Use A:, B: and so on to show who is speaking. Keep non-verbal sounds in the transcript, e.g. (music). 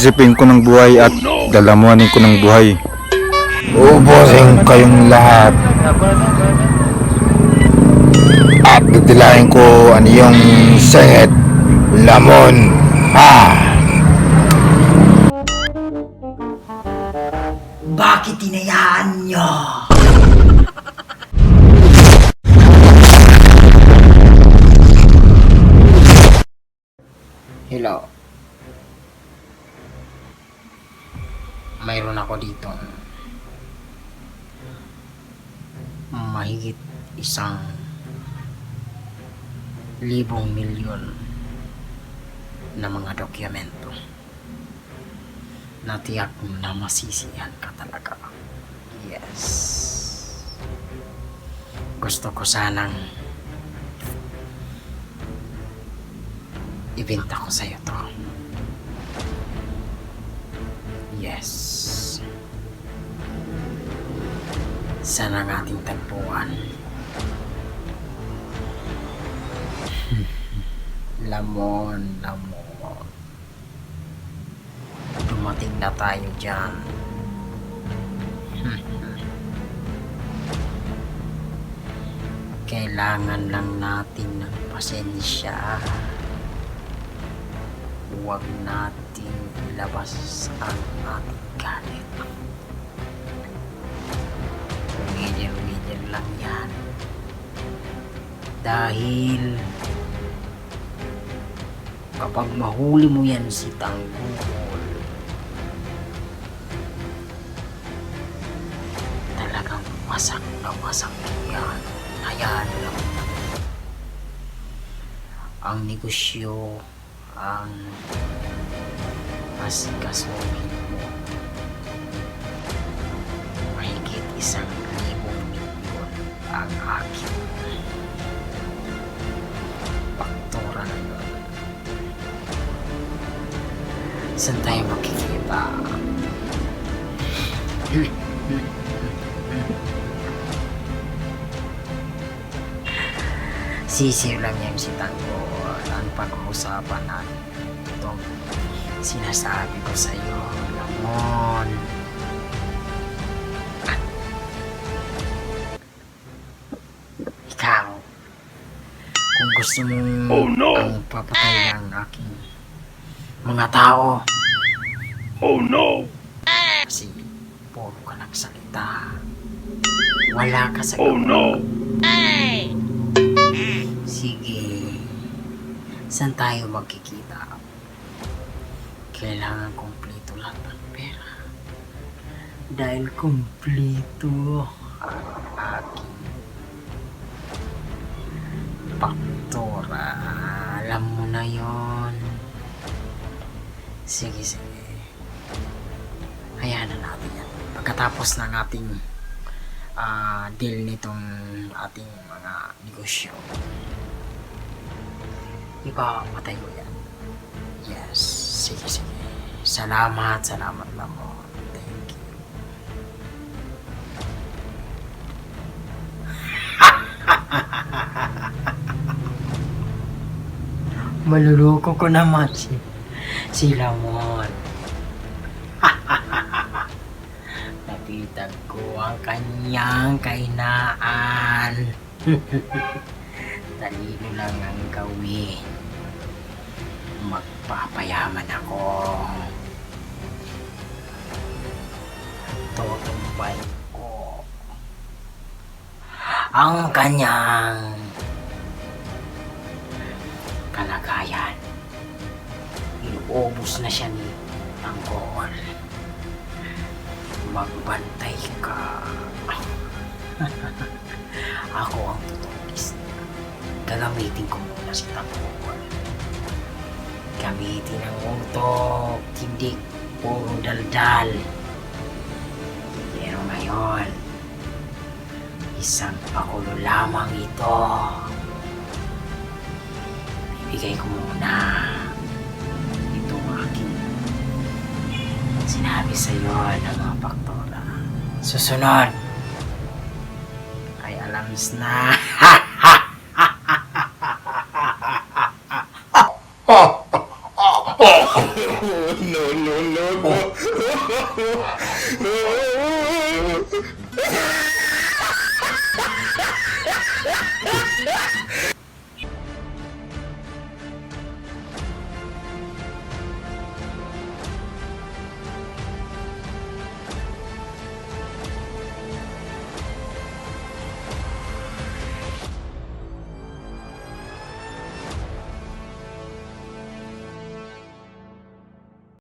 A: sisipin ko ng buhay at dalamuanin ko ng buhay.
B: Ubusin kayong lahat. At ditilahin ko ano yung sengit, lamon, ha!
C: Bakit tinayaan nyo?
D: Mayroon ako dito mahigit isang libong milyon na mga dokumento na tiyak na masisihan ka talaga. Yes. Gusto ko sanang ibenta ko sa'yo to. Yes. Saan ang ating tagpuan? lamon, lamon. Dumating na tayo dyan. Kailangan lang natin ng pasensya. Huwag natin ilabas ang ating galit. Wither-wither lang yan. Dahil kapag mahuli mo yan si Tanggol, talagang masak na masak yan. Hayaan mo lang. Ang negosyo, ang asikasuhin mo. Mahigit isang libong milyon ang akin. Paktura na yun. Saan tayo makikita? Sisiw lang yan si Tanggol. Ang pag-uusapan natin. Itong sinasabi ko sa iyo, Lamon. Ikaw, kung gusto mo ang papatay ng aking mga tao. Oh no! Kasi puro ka nagsalita. Wala ka sa Oh no! Sige. Saan tayo magkikita? Kailangan kumpleto lahat ng pera. Dahil kumpleto ang aking paktora. Alam mo na yon. Sige, sige. Hayaan na natin yan. Pagkatapos ng ating ah, deal nitong ating mga negosyo, ipamatay mo yan. Yes. Sige, sige. Salamat, salamat na mo. Thank you. (laughs) Maluloko ko naman si si Lamon. (laughs) Napitan ko ang kanyang kainaan. (laughs) Talino lang ang gawin. Magpapayaman ako. Tutumbay ko ang kanyang kalagayan. Inuubos na siya ni Tanggol. Magbantay ka. (laughs) Ako ang tutulis. Gagamitin ko muna si Tanggol. Gamitin ang utok, hindi puro daldal. Pero ngayon, isang pakulo lamang ito. Ibigay ko muna itong aking sinabi sa iyo ng mga paktora. Susunod ay alams na. (laughs)
B: no, no, no, no. Oh. (laughs) (laughs)